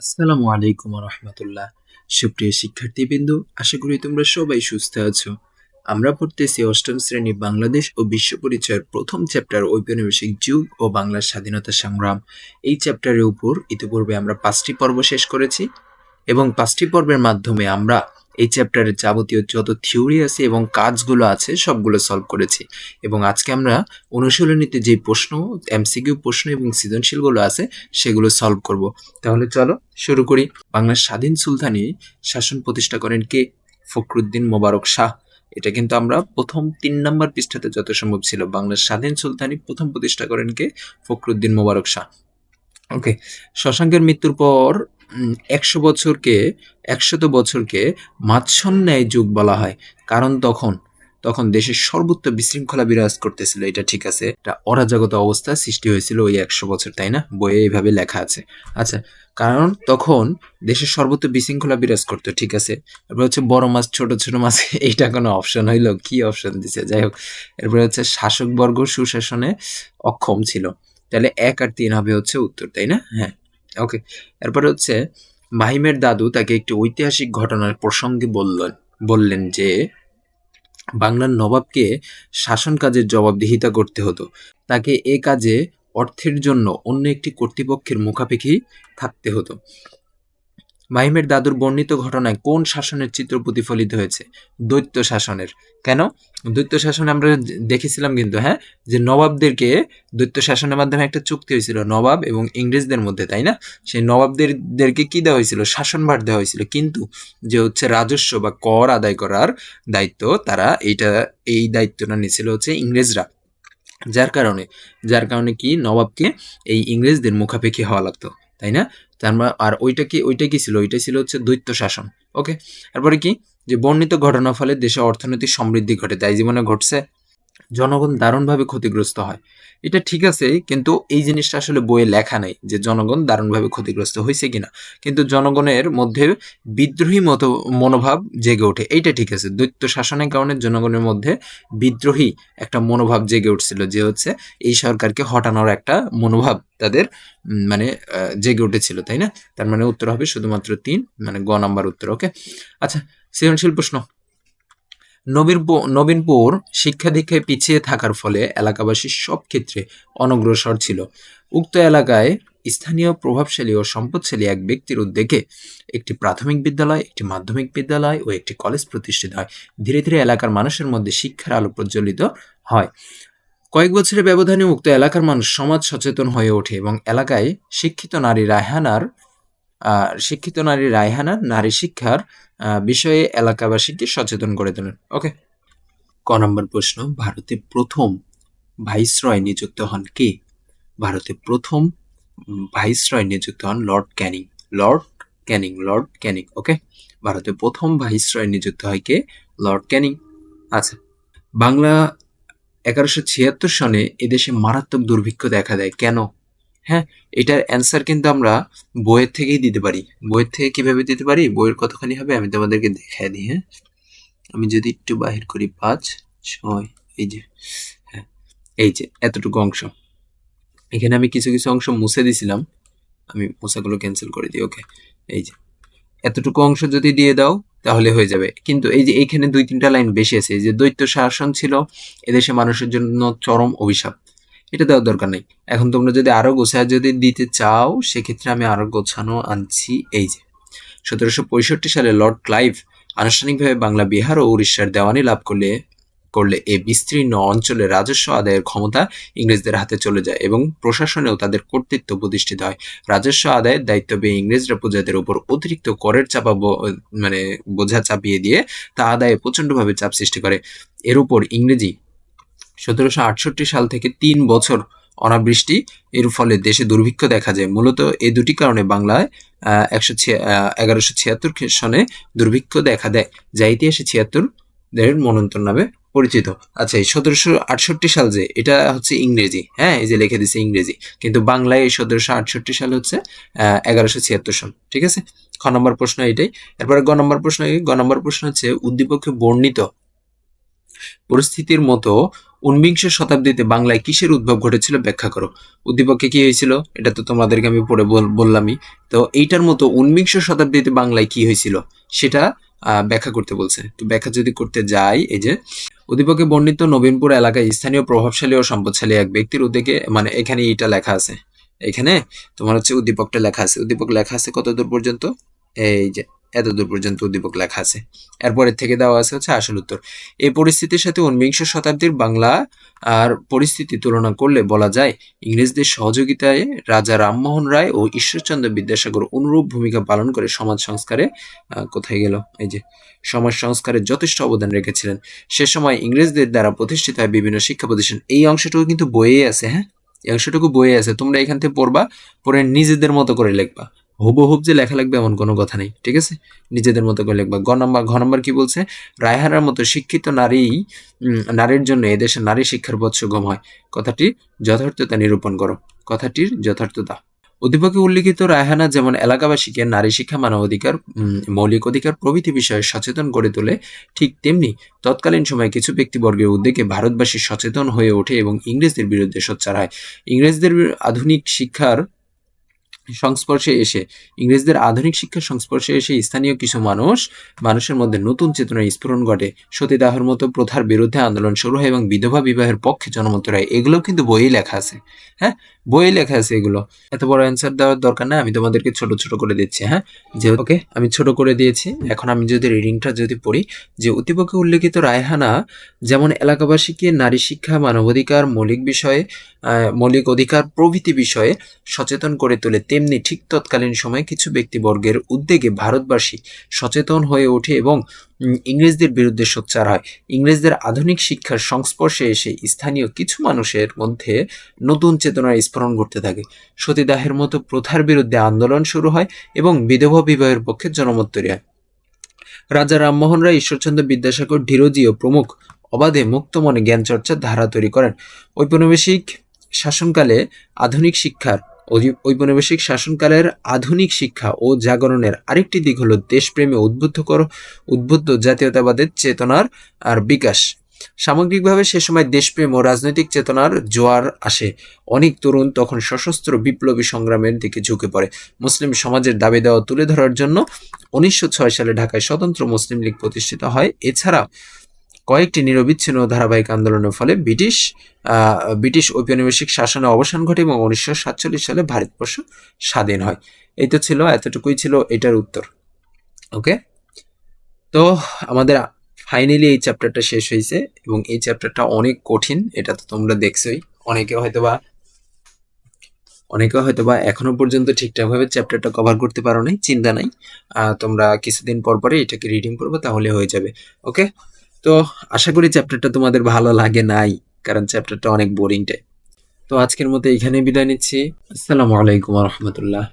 আসসালামু আলাইকুম রহমতুল্লাহ। সুপ্রিয় শিক্ষার্থীবৃন্দ, আশা করি তোমরা সবাই সুস্থ আছো। আমরা পড়তেছি অষ্টম শ্রেণি বাংলাদেশ ও বিশ্ব পরিচয়ের প্রথম চ্যাপ্টার ঔপনিবেশিক যুগ ও বাংলার স্বাধীনতা সংগ্রাম। এই চ্যাপ্টারের উপর ইতিপূর্বে আমরা পাঁচটি পর্ব শেষ করেছি এবং পাঁচটি পর্বের মাধ্যমে আমরা এই চ্যাপ্টারের যাবতীয় যত থিওরি আছে এবং কাজগুলো আছে, সবগুলো সলভ করেছি। এবং আজকে আমরা অনুশীলনীতে যে প্রশ্ন এমসিকিউ প্রশ্ন এবং সৃজনশীলগুলো আছে, সেগুলো সলভ করব। তাহলে চলো শুরু করি। বাংলার স্বাধীন সুলতানি শাসন প্রতিষ্ঠা করেন কে? ফখরুদ্দিন মোবারক শাহ। এটা কিন্তু আমরা প্রথম তিন নম্বর পৃষ্ঠাতে যত সম্ভব ছিল। বাংলার স্বাধীন সুলতানি প্রথম প্রতিষ্ঠা করেন কে? ফখরুদ্দিন মোবারক শাহ। ওকে শশাঙ্কের মৃত্যুর পর একশো বছরকে, একশত বছরকে মাৎসন্যায় যুগ বলা হয়। কারণ তখন তখন দেশের সর্বত্র বিশৃঙ্খলা বিরাজ করতেছিল, এটা ঠিক আছে। একটা অরাজকতা অবস্থা সৃষ্টি হয়েছিল ওই একশো বছর, তাই না? বইয়ে এইভাবে লেখা আছে। আচ্ছা কারণ তখন দেশের সর্বত্র বিশৃঙ্খলা বিরাজ করতো, ঠিক আছে? এরপর হচ্ছে বড় মাছ, ছোট ছোট মাছ, এইটা কোনো অপশন হইল? কি অপশন দিছে? যাই হোক, এরপরে হচ্ছে শাসকবর্গ সুশাসনে অক্ষম ছিল। তাহলে এক আর তিন হবে হচ্ছে উত্তর, তাই না? হ্যাঁ। ওকে এরপরে হচ্ছে, মাহিমের দাদু তাকে একটি ঐতিহাসিক ঘটনার প্রসঙ্গে বললেন বললেন যে, বাংলার নবাবকে শাসন কাজের জবাবদিহিতা করতে হতো। তাকে এ কাজে অর্থের জন্য অন্য একটি কর্তৃপক্ষের মুখাপেক্ষি থাকতে হতো। মাহিমের দাদুর বর্ণিত ঘটনায় কোন শাসনের চিত্র প্রতিফলিত হয়েছে? দৈত্য শাসনের। কেন? দৈত্য শাসনে আমরা দেখেছিলাম কিন্তু হ্যাঁ যে নবাবদেরকে দৈত্য শাসনের মাধ্যমে একটা চুক্তি হয়েছিল, নবাব এবং ইংরেজদের মধ্যে, তাই না? সেই নবাবদেরদেরকে কি দেওয়া হয়েছিল? শাসনভার দেওয়া হয়েছিল। কিন্তু যে হচ্ছে রাজস্ব বা কর আদায় করার দায়িত্ব, তারা এইটা, এই দায়িত্বটা নিয়েছিল হচ্ছে ইংরেজরা। যার কারণে যার কারণে কি নবাবকে এই ইংরেজদের মুখাপেক্ষি হওয়া লাগতো, তাই না? তার আর ওইটা কি ওইটা কি ছিল? ওইটা ছিল হচ্ছে দৈত্য শাসন। ওকে তারপরে কি? যে বর্ণিত ঘটনার ফলে দেশে অর্থনৈতিক সমৃদ্ধি ঘটে। তাই জীবনে ঘটছে জনগণ দারুণভাবে ক্ষতিগ্রস্ত হয়। এটা ঠিক আছে, কিন্তু এই জিনিসটা আসলে বইয়ে লেখা নেই যে জনগণ দারুণভাবে ক্ষতিগ্রস্ত হয়েছে কিনা। কিন্তু জনগণের মধ্যে বিদ্রোহী মতো, মনোভাব জেগে ওঠে। এইটা ঠিক আছে, দৈত্য শাসনের কারণে জনগণের মধ্যে বিদ্রোহী একটা মনোভাব জেগে উঠছিল যে হচ্ছে এই সরকারকে হটানোর একটা মনোভাব তাদের মানে জেগে উঠেছিল, তাই না? তার মানে উত্তর হবে শুধুমাত্র তিন মানে গ নাম্বার উত্তর, ওকে? আচ্ছা সৃজনশীল প্রশ্ন। নবীনপুর নবীনপুর শিক্ষা দীক্ষায় পিছিয়ে থাকার ফলে এলাকাবাসী সব ক্ষেত্রে অনগ্রসর ছিল। উক্ত এলাকায় স্থানীয় প্রভাবশালী ও সম্পদশালী এক ব্যক্তির উদ্যোগে একটি প্রাথমিক বিদ্যালয়, একটি মাধ্যমিক বিদ্যালয় ও একটি কলেজ প্রতিষ্ঠিত হয়। ধীরে ধীরে এলাকার মানুষের মধ্যে শিক্ষার আলো প্রজ্বলিত হয়। কয়েক বছরের ব্যবধানে উক্ত এলাকার মানুষ সমাজ সচেতন হয়ে ওঠে এবং এলাকায় শিক্ষিত নারী রায়হানার শিক্ষিত নারী রায়হানা, নারী শিক্ষার বিষয়ে এলাকাবাসীকে সচেতন করে তোলেন। ওকে। ক নম্বর প্রশ্ন, ভারতে প্রথম ভাইসরয় নিযুক্ত হন কে? ভারতে প্রথম ভাইসরয় নিযুক্ত হন Lord Canning. Lord Canning Lord Canning, okay? ভারতে প্রথম ভাইসরয় নিযুক্ত হয় কে? লর্ড ক্যানিং। আচ্ছা। বাংলা এগারোশো ছিয়াত্তর সনে এদেশে মারাত্মক দুর্ভিক্ষ দেখা দেয়। কেন? হ্যাঁ এটার অ্যান্সার কিন্তু আমরা বইয়ের থেকেই দিতে পারি। বইয়ের থেকে কীভাবে দিতে পারি? বইয়ের কতখানি হবে? আমি তোমাদেরকে দেখাই দিই হ্যাঁ। আমি যদি একটু বাহির করি, পাঁচ, ছয়, এই যে হ্যাঁ এই যে, এতটুকু অংশ। এখানে আমি কিছু কিছু অংশ মুছে দিছিলাম। আমি মোছাগুলো ক্যান্সেল করে দিই ওকে এই যে, এতটুকু অংশ যদি দিয়ে দাও, তাহলে হয়ে যাবে। কিন্তু এই যে, এইখানে দুই, তিনটা লাইন বেশি আছে। যে, দৈত্য শাসন ছিল, এদেশে মানুষের জন্য চরম অভিশাপ। এটা দেওয়ার দরকার নেই। এখন তোমরা যদি আরও গোছায় যদি দিতে চাও, সেক্ষেত্রে আমি আরও গোছানো আনছি। এই যে, সতেরোশো পঁয়ষট্টি সালে লর্ড ক্লাইভ আনুষ্ঠানিকভাবে বাংলা, বিহার ও উড়িষ্যার দেওয়ানি লাভ করলে করলে এই বিস্তীর্ণ অঞ্চলে রাজস্ব আদায়ের ক্ষমতা ইংরেজদের হাতে চলে যায় এবং প্রশাসনেও তাদের কর্তৃত্ব প্রতিষ্ঠিত হয়। রাজস্ব আদায়ের দায়িত্ব পেয়ে ইংরেজরা প্রজাদের উপর অতিরিক্ত করের চাপা মানে বোঝা চাপিয়ে দিয়ে তা আদায়ে প্রচণ্ডভাবে চাপ সৃষ্টি করে। এর উপর ইংরেজি সতেরোশো আটষট্টি সাল থেকে তিন বছর অনাবৃষ্টি। এর ফলে দেশে দুর্ভিক্ষ দেখা যায়। মূলত এই দুটি কারণে বাংলায় একশো এগারোশো ছিয়াত্তর সনে দুর্ভিক্ষ দেখা দেয়, যা ইতিহাসে ছিয়াত্তর দের মনন্তর নামে পরিচিত। আচ্ছা এই সতেরোশো আটষট্টি সাল যে, এটা হচ্ছে ইংরেজি। হ্যাঁ এই যে লিখে দিছে ইংরেজি। কিন্তু বাংলায় এই সতেরোশো আটষট্টি সাল হচ্ছে এগারোশো ছিয়াত্তর সাল। ঠিক আছে? খ নম্বর প্রশ্ন এটাই। এরপরে গ নম্বর প্রশ্ন গ নম্বর প্রশ্ন হচ্ছে, উদ্দীপকে বর্ণিত পরিস্থিতির মতো ঊনবিংশ শতাব্দীতে বাংলায় কিসের উদ্ভব ঘটেছিল ব্যাখ্যা করো। উদ্দীপকে কি হয়েছিল? এটা তো তোমাদেরকে আমি পড়ে বললামই। তো এইটার মতো ঊনবিংশ শতাব্দীতে বাংলায় কি হয়েছিল? সেটা ব্যাখ্যা করতে বলছে। তো ব্যাখ্যা যদি করতে যাই, এই যে, উদ্দীপকে বর্ণিত নবীনপুর এলাকায় স্থানীয় প্রভাবশালী ও সম্পদশালী এক ব্যক্তির উদ্যোগে মানে এখানে এটা লেখা আছে। এখানে তোমার হচ্ছে উদ্দীপকটা লেখা আছে। উদ্দীপক লেখা আছে কতদূর পর্যন্ত? এই যে এত দূর পর্যন্ত উদ্দীপক লেখা আছে। এরপরের থেকে দেওয়া আছে হচ্ছে আসল উত্তর। এই পরিস্থিতির সাথে ঊনবিংশ শতাব্দীর বাংলা আর পরিস্থিতি তুলনা করলে বলা যায় ইংরেজদের সহযোগিতায় রাজা রামমোহন রায় ও ঈশ্বরচন্দ্র বিদ্যাসাগর অনুরূপ ভূমিকা পালন করে সমাজ সংস্কারে কোথায় গেল? এই যে, সমাজ সংস্কারে যথেষ্ট অবদান রেখেছিলেন। সে সময় ইংরেজদের দ্বারা প্রতিষ্ঠিত হয় বিভিন্ন শিক্ষা প্রতিষ্ঠান। এই অংশটুকু কিন্তু বইয়ে আছে হ্যাঁ? এই অংশটুকু বইয়ে আছে। তোমরা এখান থেকে পড়বা, পড়ে নিজেদের মতো করে লিখবা। হুবহুব যে লেখা লাগবে এমন কোনো কথা নেই, ঠিক আছে? নিজেদের মতো করে লিখবা। গ নাম্বার, ঘ নাম্বার কি বলছে? রায়হানার মতো শিক্ষিত নারী নারীর জন্য এদেশে নারী শিক্ষার পথ সুগম হয়। কথাটির যথার্থতা নিরূপণ করো। কথাটির যথার্থতা। উদ্দীপকে উল্লিখিত রায়হানা যেমন এলাকাবাসীকে নারী শিক্ষা মানবাধিকার মৌলিক অধিকার প্রভৃতি বিষয়ে সচেতন করে তোলে, ঠিক তেমনি তৎকালীন সময়ে কিছু ব্যক্তিবর্গের উদ্যোগে ভারতবাসী সচেতন হয়ে ওঠে এবং ইংরেজদের বিরুদ্ধে সোচ্চার হয়। ইংরেজদের আধুনিক শিক্ষার সংস্পর্শে এসে, ইংরেজদের আধুনিক শিক্ষার সংস্পর্শে এসে স্থানীয় কিছু মানুষ, মানুষের মধ্যে নতুন চেতনার স্ফুরণ ঘটে। সতীদাহর মতো প্রথার বিরুদ্ধে আন্দোলন শুরু হয় এবং বিধবা বিবাহের পক্ষে জনমত রায় এগুলো কিন্তু বইয়ে লেখা আছে। হ্যাঁ? বইয়ে লেখা আছে এগুলো। এত বড় অ্যান্সার দেওয়ার দরকার নাই, আমি তোমাদেরকে ছোট ছোট করে দিচ্ছি হ্যাঁ? যে ওকে আমি ছোট করে দিয়েছি। এখন আমি যদি রিডিংটা যদি পড়ি, যে উদ্দীপকে উল্লেখিত রায়হানা যেমন এলাকাবাসীকে নারী শিক্ষা, মানবাধিকার, মৌলিক বিষয়ে মৌলিক অধিকার, প্রভৃতি বিষয়ে সচেতন করে তোলে, তেমনি ঠিক তৎকালীন সময়ে কিছু ব্যক্তিবর্গের উদ্যোগে ভারতবাসী সচেতন হয়ে ওঠে এবং ইংরেজদের বিরুদ্ধে সোচ্চার হয়। ইংরেজদের আধুনিক শিক্ষার সংস্পর্শে এসে স্থানীয় কিছু মানুষের মধ্যে নতুন চেতনার স্ফুরণ ঘটতে থাকে। সতীদাহের মতো প্রথার বিরুদ্ধে আন্দোলন শুরু হয় এবং বিধবা বিবাহের পক্ষে জনমত তৈরি হয়। রাজা রামমোহন রায়, ঈশ্বরচন্দ্র বিদ্যাসাগর ধীরজি ও প্রমুখ অবাধে মুক্ত মনে জ্ঞান চর্চার ধারা তৈরি করেন। ঔপনিবেশিক শাসনকালে আধুনিক শিক্ষার ঔপনিবেশিক শাসনকালের আধুনিক শিক্ষা ও জাগরণের আরেকটি দিক হল দেশপ্রেমে উদ্বুদ্ধ কর উদ্বুদ্ধ জাতীয়তাবাদের চেতনার আর বিকাশ। সামগ্রিকভাবে সে সময় দেশপ্রেম ও রাজনৈতিক চেতনার জোয়ার আসে। অনেক তরুণ তখন সশস্ত্র বিপ্লবী সংগ্রামের দিকে ঝুঁকে পড়ে। মুসলিম সমাজের দাবি দেওয়া তুলে ধরার জন্য উনিশশো ছয় সালে ঢাকায় স্বতন্ত্র মুসলিম লীগ প্রতিষ্ঠিত হয়। এছাড়া কয়েকটি নিরবিচ্ছিন্ন ধারাবাহিক আন্দোলনের ফলে ব্রিটিশ ব্রিটিশ ঔপনিবেশিক শাসনের অবসান ঘটে এবং উনিশশো সাতচল্লিশ সালে ভারতবর্ষ স্বাধীন হয়। এই তো ছিল, এতটুকুই ছিল এটার উত্তর। ওকে তো আমাদের ফাইনালি এই চ্যাপ্টারটা শেষ হয়েছে এবং এই চ্যাপ্টারটা অনেক কঠিন, এটা তো তোমরা দেখছোই। অনেকে হয়তোবা অনেকে হয়তোবা এখনও পর্যন্ত ঠিকঠাকভাবে চ্যাপ্টারটা কভার করতে পারো নাই, চিন্তা নাই। তোমরা কিছুদিন পর পরে এটাকে রিডিং করব, তাহলে হয়ে যাবে। ওকে তো আশা করি চ্যাপ্টারটা তোমাদের ভালো লাগে নাই, কারণ চ্যাপ্টারটা অনেক বোরিং টাইপ তো আজকের মতো এখানে বিদায় নিচ্ছি। আসসালামু আলাইকুম রহমতুল্লাহ।